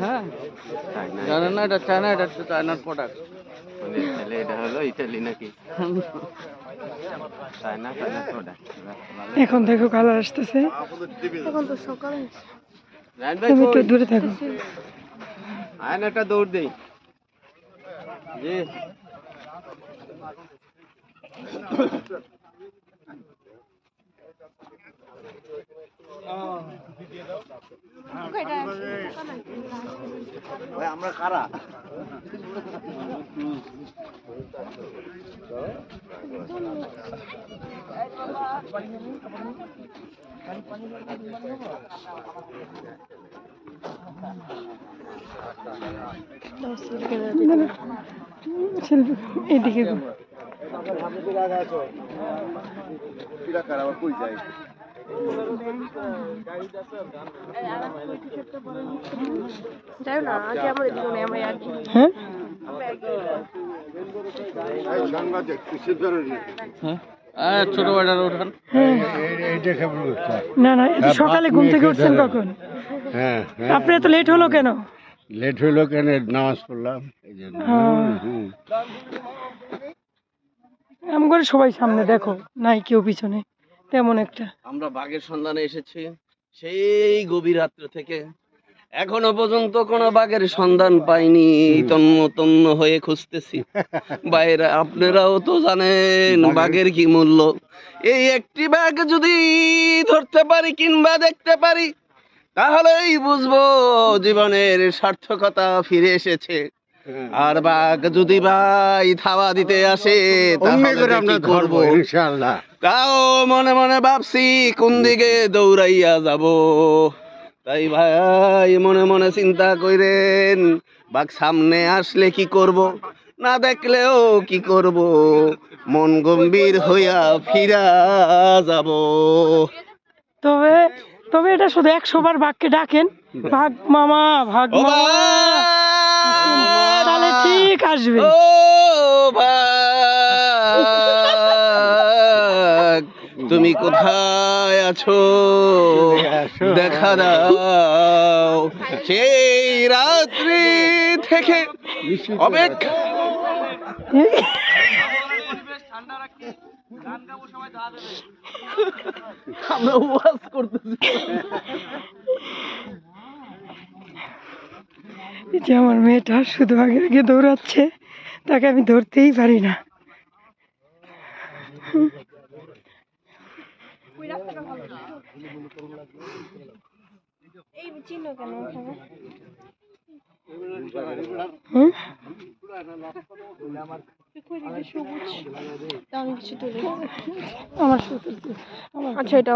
হ্যাঁ। জানেন না এটা চায়না এটা হচ্ছে চায়নার প্রোডাক্ট মানে তাহলে এটা হলো ইটালি নাকি? প্রোডাক্ট এখন দেখো কালার আসতেছে। এখন তো সকাল তুমি একটু দূরে থাকো। আয় না একটা দৌড় দেই। জি। ভাই আমরা কারা? এদিকে। যাই না আগে হ্যাঁ? হ্যাঁ? ছোট বাটার ওঠান হ্যাঁ। না না সকালে ঘুম থেকে উঠছেন কখন? হ্যাঁ আপনি এত লেট হলো কেন? লেট হইল কেন? নামাজ পড়লাম এই জন্য। এমন করে সবাই সামনে দেখো নাই কেউ পিছনে। তেমন একটা। আমরা বাঘের সন্ধানে এসেছি। সেই গভীর রাত্র থেকে এখনও পর্যন্ত কোনো বাঘের সন্ধান পাইনি। তন্ন তন্ন হয়ে খুঁজতেছি। বাইরে আপনারাও তো জানেন বাঘের কি মূল্য। এই একটি বাঘ যদি ধরতে পারি কিংবা দেখতে পারি তাহলেই বুঝব জীবনের সার্থকতা ফিরে এসেছে। আর বাঘ যদি ভাই থাবা দিতে আসে করে আমরা ধরবো ইনশাআল্লাহ। তাও মনে মনে ভাবছি কোন দিকে দৌড়াইয়া যাব? তাই ভাই মনে মনে চিন্তা কইরেন বাঘ সামনে আসলে কি করব? না দেখলেও কি করব? মন গম্ভীর হইয়া ফিরা যাব। তবে তবে এটা শুধু একশো বার বাঘকে ডাকেন। ভাগ মামা ভাগ মামা। আসবে ও ভাগ তুমি কোথায় আছো? দেখা দাও। সেই রাত্রি থেকে অপেক্ষা। আমরা ওয়াজ করতেছি। যে আমার মেয়েটা শুধু আগে আগে দৌড়াচ্ছে তাকে আমি ধরতেই পারি না। আমার আচ্ছা এটা